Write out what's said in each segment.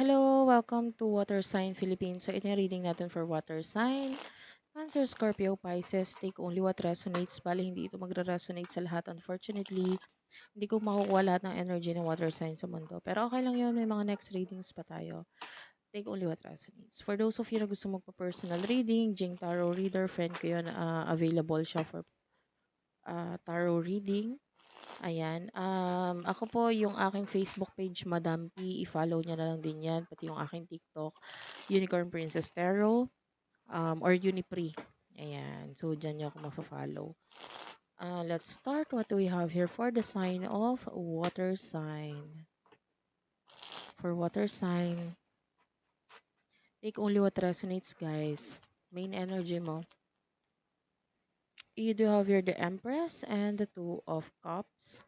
Hello, welcome to Water Sign Philippines. So, ito yung reading natin for Water Sign. Cancer, Scorpio, Pisces, take only what resonates. Bali, hindi ito magre-resonate sa lahat. Unfortunately, hindi ko makukuha lahat ng energy ng water sign sa mundo. Pero okay lang yun, may mga next readings pa tayo. Take only what resonates. For those of you na gusto magpa-personal reading, Jing Tarot Reader, friend ko yun, ah, available siya for ah, tarot reading. Ayan. Um, ako po, yung aking Facebook page, Madam P, i-follow niya na lang din yan. Pati yung aking TikTok, Unicorn Princess Tarot, um, or Unipri. Ayan. So, dyan niyo ako mafa-follow. Uh, let's start what we have here for the sign of water sign. For water sign, take only what resonates, guys. Main energy mo. You do have here the Empress and the Two of Cups.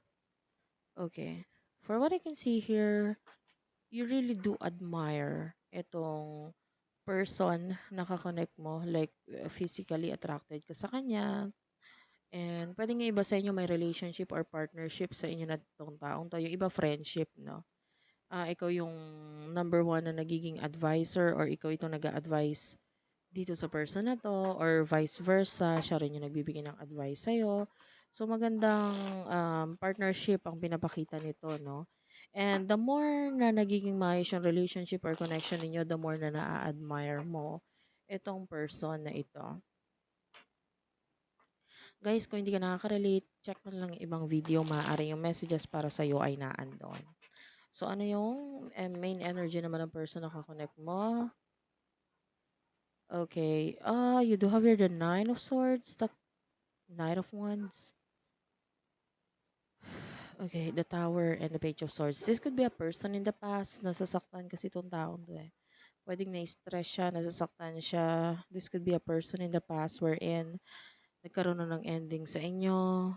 Okay. For what I can see here, you really do admire itong person na kakonect mo, like uh, physically attracted ka sa kanya. And pwede nga iba sa inyo may relationship or partnership sa inyo na itong taong to. Yung iba friendship, no? Ah, ikaw yung number one na nagiging advisor or ikaw itong nag-a-advise dito sa person na to or vice versa, siya rin yung nagbibigay ng advice sa'yo. So, magandang um, partnership ang pinapakita nito, no? And the more na nagiging maayos yung relationship or connection ninyo, the more na na-admire mo itong person na ito. Guys, kung hindi ka nakaka-relate, check mo lang ibang video. Maaari yung messages para sa'yo ay naandon. So, ano yung eh, main energy naman ng person na kakonect mo? Okay. Ah, you do have here the Nine of Swords, the Knight of Wands. Okay, the Tower and the Page of Swords. This could be a person in the past. Nasasaktan kasi itong taong to eh. Pwedeng na-stress siya, nasasaktan siya. This could be a person in the past wherein nagkaroon na ng ending sa inyo.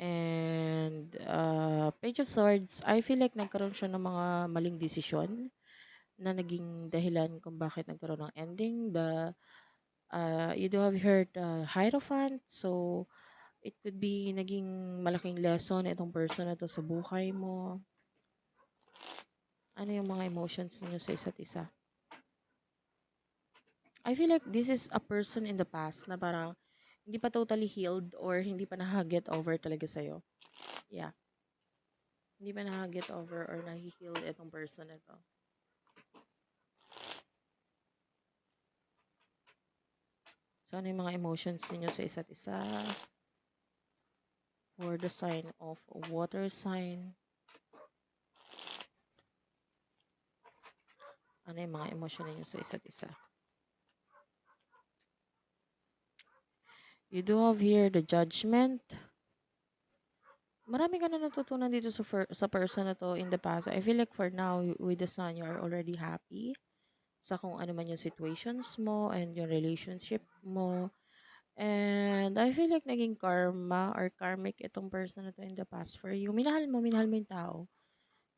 And uh, Page of Swords, I feel like nagkaroon siya ng mga maling desisyon na naging dahilan kung bakit nagkaroon ng ending. The uh, you do have heard uh, Hierophant, so it could be naging malaking lesson itong person na to sa buhay mo. Ano yung mga emotions niyo sa isa't isa? I feel like this is a person in the past na parang hindi pa totally healed or hindi pa na-get over talaga sa'yo. Yeah. Hindi pa na-get over or na-heal itong person na to. So, ano yung mga emotions niyo sa isa't isa? For the sign of water sign. Ano yung mga emosyon niyo sa isa't isa? You do have here the judgment. Marami ka na natutunan dito sa, sa person na to in the past. I feel like for now, with the sun, you are already happy sa kung ano man yung situations mo and yung relationship mo. And I feel like naging karma or karmic itong person na to in the past for you. Minahal mo, minahal mo yung tao.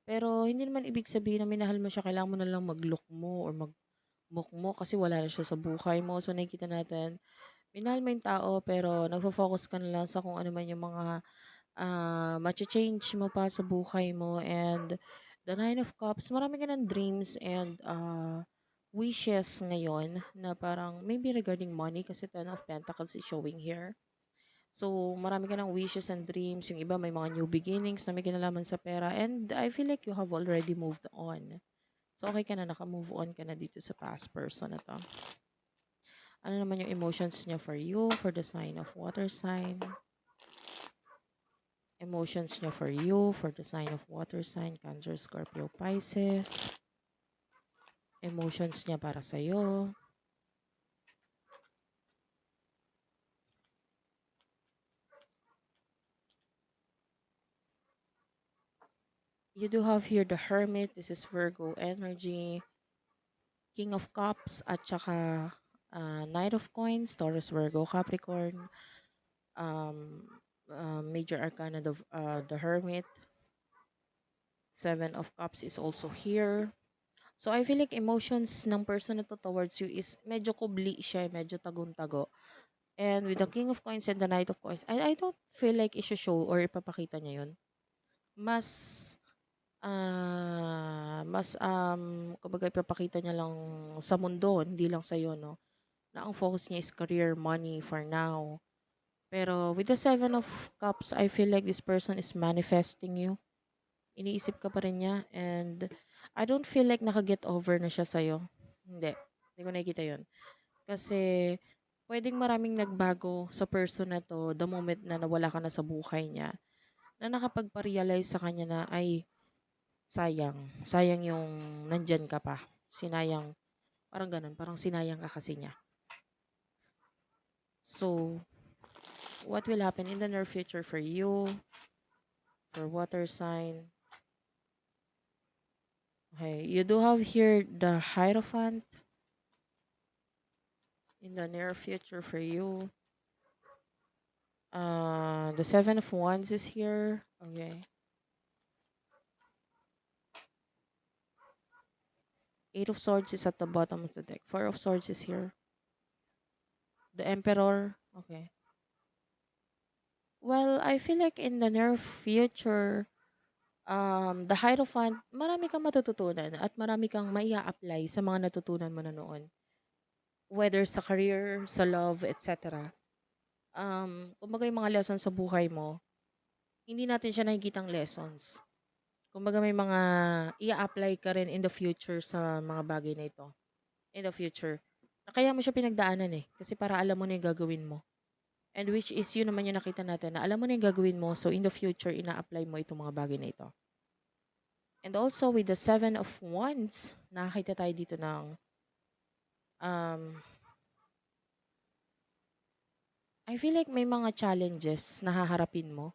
Pero hindi naman ibig sabihin na minahal mo siya, kailangan mo na lang mag-look mo or mag-mook mo kasi wala na siya sa buhay mo. So nakikita natin, minahal mo yung tao pero nagfo-focus ka na lang sa kung ano man yung mga uh, change mo pa sa buhay mo. And the Nine of Cups, marami ka ng dreams and uh, wishes ngayon na parang maybe regarding money kasi Ten of Pentacles is showing here. So, marami ka ng wishes and dreams. Yung iba may mga new beginnings na may kinalaman sa pera. And I feel like you have already moved on. So, okay ka na, naka-move on ka na dito sa past person na to. Ano naman yung emotions niya for you, for the sign of water sign? Emotions niya for you, for the sign of water sign, Cancer, Scorpio, Pisces emotions niya para sa iyo. You do have here the Hermit. This is Virgo energy. King of Cups at saka uh, Knight of Coins, Taurus, Virgo, Capricorn. Um, uh, major Arcana of uh, the Hermit. Seven of Cups is also here. So, I feel like emotions ng person na to towards you is medyo kubli siya, medyo tagong-tago. And with the King of Coins and the Knight of Coins, I, I don't feel like i-show or ipapakita niya yun. Mas, uh, mas, um, kumbaga ipapakita niya lang sa mundo, hindi lang sa'yo, 'no, na ang focus niya is career, money for now. Pero with the Seven of Cups, I feel like this person is manifesting you. Iniisip ka pa rin niya and I don't feel like naka-get over na siya sa'yo. Hindi. Hindi ko nakikita 'yun. Kasi puwedeng maraming nagbago sa person na 'to the moment na nawala ka na sa buhay niya, na nakapagpa-realize sa kanya na, ay, sayang. Sayang yung nandiyan ka pa. Sinayang parang gano'n, parang sinayang ka kasi niya. So, what will happen in the near future for you, for water sign? Okay, you do have here the Hierophant in the near future for you. Uh, the Seven of Wands is here. Okay. Eight of Swords is at the bottom of the deck. Four of Swords is here. The Emperor. Okay. Well, I feel like in the near future, um, the Hierophant, marami kang matututunan at marami kang maia-apply sa mga natutunan mo na noon. Whether sa career, sa love, etc. Um, kumbaga yung mga lessons sa buhay mo, hindi natin siya nakikitang lessons. Kumbaga may mga ia-apply ka rin in the future sa mga bagay na ito. In the future. Na Kaya mo siya pinagdaanan eh. Kasi para alam mo na yung gagawin mo. And which is yun naman yung nakita natin na alam mo na yung gagawin mo. So in the future, ina-apply mo itong mga bagay na ito. And also with the Seven of Wands, nakakita tayo dito ng um, I feel like may mga challenges na haharapin mo.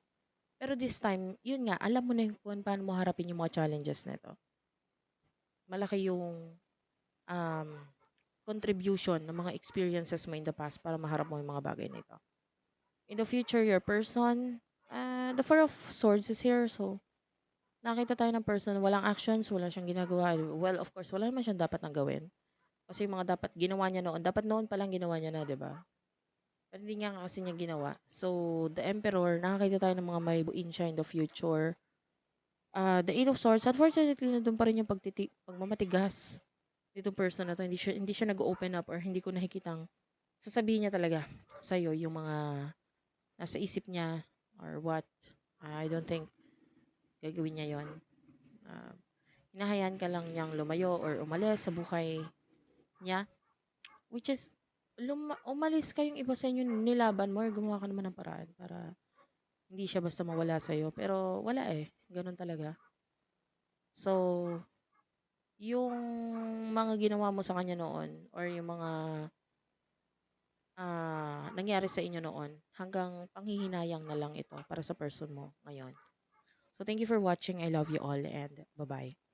Pero this time, yun nga, alam mo na yung kung paano mo harapin yung mga challenges na ito. Malaki yung um, contribution ng mga experiences mo in the past para maharap mo yung mga bagay na ito. In the future, your person, uh, the Four of Swords is here. So, nakita tayo ng person, walang actions, wala siyang ginagawa. Well, of course, wala naman siyang dapat nang gawin. Kasi yung mga dapat ginawa niya noon, dapat noon pa lang ginawa niya na, di ba? Pero hindi nga kasi niya ginawa. So, the Emperor, nakakita tayo ng mga may buin siya in the future. Uh, the Eight of Swords, unfortunately, nandun pa rin yung pagtiti- pagmamatigas dito person na to. Hindi siya, hindi siya nag-open up or hindi ko nakikitang sasabihin niya talaga sa'yo yung mga nasa isip niya or what. I don't think gagawin niya yon. Uh, hinahayaan ka lang niyang lumayo or umalis sa buhay niya. Which is, luma- umalis kayong iba sa inyo, nilaban mo or gumawa ka naman ng paraan para hindi siya basta mawala sa'yo. Pero wala eh. Ganun talaga. So, yung mga ginawa mo sa kanya noon or yung mga ah, nangyari sa inyo noon, hanggang panghihinayang na lang ito para sa person mo ngayon. So, thank you for watching. I love you all and bye-bye.